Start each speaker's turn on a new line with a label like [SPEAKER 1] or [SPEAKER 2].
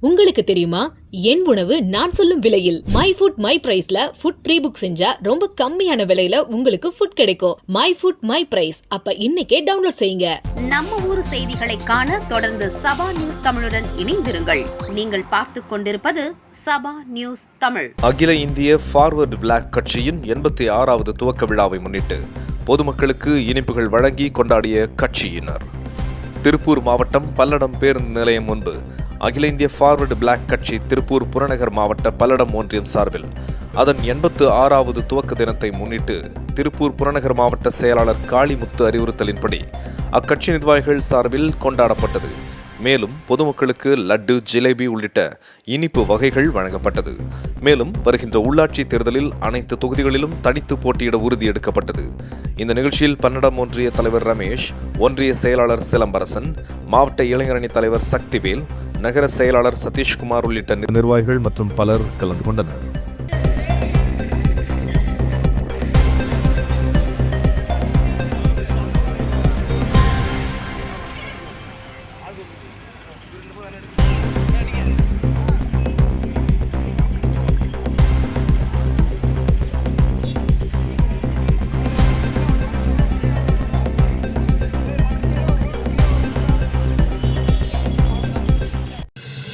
[SPEAKER 1] உங்களுக்கு தெரியுமா? என் உணவு நான் சொல்லும் விலையில் மை ஃபுட் மை பிரைஸ்ல ஃபுட் ப்ரீ புக் செஞ்சா ரொம்ப கம்மியான விலையில உங்களுக்கு ஃபுட் கிடைக்கும். மை ஃபுட் மை பிரைஸ் அப்ப இன்னைக்கே டவுன்லோட் செய்யுங்க.
[SPEAKER 2] நம்ம ஊர் செய்திகளை காண தொடர்ந்து சபா நியூஸ் தமிழுடன் இணைந்திருங்கள். நீங்கள் பார்த்து கொண்டிருப்பது சபா நியூஸ் தமிழ்.
[SPEAKER 3] அகில இந்திய ஃபார்வர்டு பிளாக் கட்சியின் எண்பத்தி ஆறாவது துவக்க விழாவை முன்னிட்டு பொதுமக்களுக்கு இனிப்புகள் வழங்கி கொண்டாடிய கட்சியினர். திருப்பூர் மாவட்டம் பல்லடம் பேருந்து நிலையம் முன்பு அகில இந்திய ஃபார்வர்டு பிளாக் கட்சி திருப்பூர் புறநகர் மாவட்ட பல்லடம் ஒன்றியம் சார்பில் அதன் எண்பத்து ஆறாவது துவக்க தினத்தை முன்னிட்டு திருப்பூர் புறநகர் மாவட்ட செயலாளர் காளிமுத்து அறிவுறுத்தலின்படி அக்கட்சி நிர்வாகிகள் சார்பில் கொண்டாடப்பட்டது. மேலும் பொதுமக்களுக்கு லட்டு ஜிலேபி உள்ளிட்ட இனிப்பு வகைகள் வழங்கப்பட்டது. மேலும் வருகின்ற உள்ளாட்சி தேர்தலில் அனைத்து தொகுதிகளிலும் தனித்து போட்டியிட உறுதி எடுக்கப்பட்டது. இந்த நிகழ்ச்சியில் பன்னடம் ஒன்றிய தலைவர் ரமேஷ் ஒன்றிய செயலாளர் சிலம்பரசன் மாவட்ட இளைஞரணி தலைவர் சக்திவேல் நகர செயலாளர் சதீஷ்குமார் உள்ளிட்ட நிர்வாகிகள் மற்றும் பலர் கலந்து கொண்டனர்.